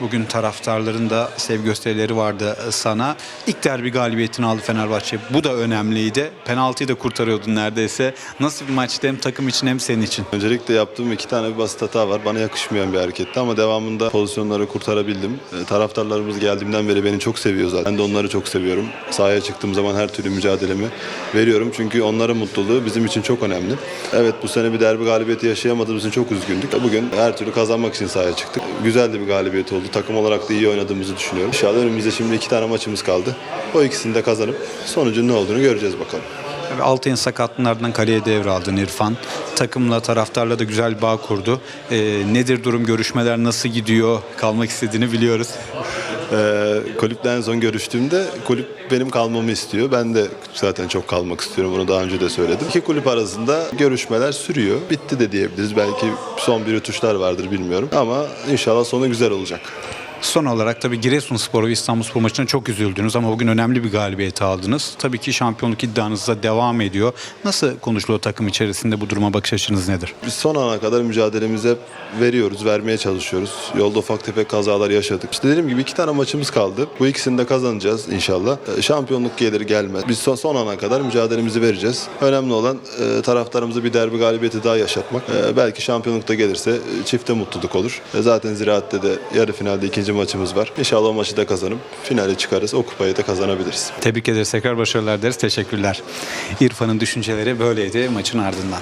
Bugün taraftarların da sevgi gösterileri vardı sana. İlk derbi galibiyetini aldı Fenerbahçe. Bu da önemliydi. Penaltıyı da kurtarıyordun neredeyse. Nasıl bir maçtı hem takım için hem senin için? Öncelikle yaptığım iki tane bir basit hata var. Bana yakışmayan bir hareketti ama devamında pozisyonları kurtarabildim. E, taraftarlarımız geldiğimden beri beni çok seviyor zaten. Ben de onları çok seviyorum. Sahaya çıktığım zaman her türlü mücadelemi veriyorum. Çünkü onların mutluluğu bizim için çok önemli. Evet bu sene bir derbi galibiyeti yaşayamadığımız için çok üzgündük. Bugün her türlü kazanmak için sahaya çıktık. Güzel de bir galibiyet oldu. Takım olarak da iyi oynadığımızı düşünüyorum. İnşallah önümüzde şimdi iki tane maçımız kaldı. O ikisini de kazanıp sonucun ne olduğunu göreceğiz bakalım. Tabii Altay'ın sakatlığından kaleye devraldın İrfan. Takımla, taraftarla da güzel bağ kurdu. Ee, nedir durum, görüşmeler nasıl gidiyor? Kalmak istediğini biliyoruz. Ee, kulüple en son görüştüğümde kulüp benim kalmamı istiyor. Ben de zaten çok kalmak istiyorum. Bunu daha önce de söyledim. İki kulüp arasında görüşmeler sürüyor. Bitti de diyebiliriz. Belki son bir tuşlar vardır bilmiyorum. Ama inşallah sonu güzel olacak. Son olarak tabii Giresunspor ve İstanbulspor maçına çok üzüldünüz ama bugün önemli bir galibiyet aldınız. Tabii ki şampiyonluk iddianız da devam ediyor. Nasıl konuşuluyor takım içerisinde bu duruma bakış açınız nedir? Biz son ana kadar mücadelemizi hep veriyoruz, vermeye çalışıyoruz. Yolda ufak tefek kazalar yaşadık. İşte dediğim gibi iki tane maçımız kaldı. Bu ikisini de kazanacağız inşallah. Ee, Şampiyonluk gelir gelmez. Biz son, son ana kadar mücadelemizi vereceğiz. Önemli olan e, taraftarımıza bir derbi galibiyeti daha yaşatmak. E, belki şampiyonlukta gelirse çifte mutluluk olur. E, zaten Ziraat'te de yarı finalde ikinci maçımız var. İnşallah o maçı da kazanıp finale çıkarız. O kupayı da kazanabiliriz. Tebrik ederiz. Tekrar başarılar deriz. Teşekkürler. İrfan'ın düşünceleri böyleydi maçın ardından.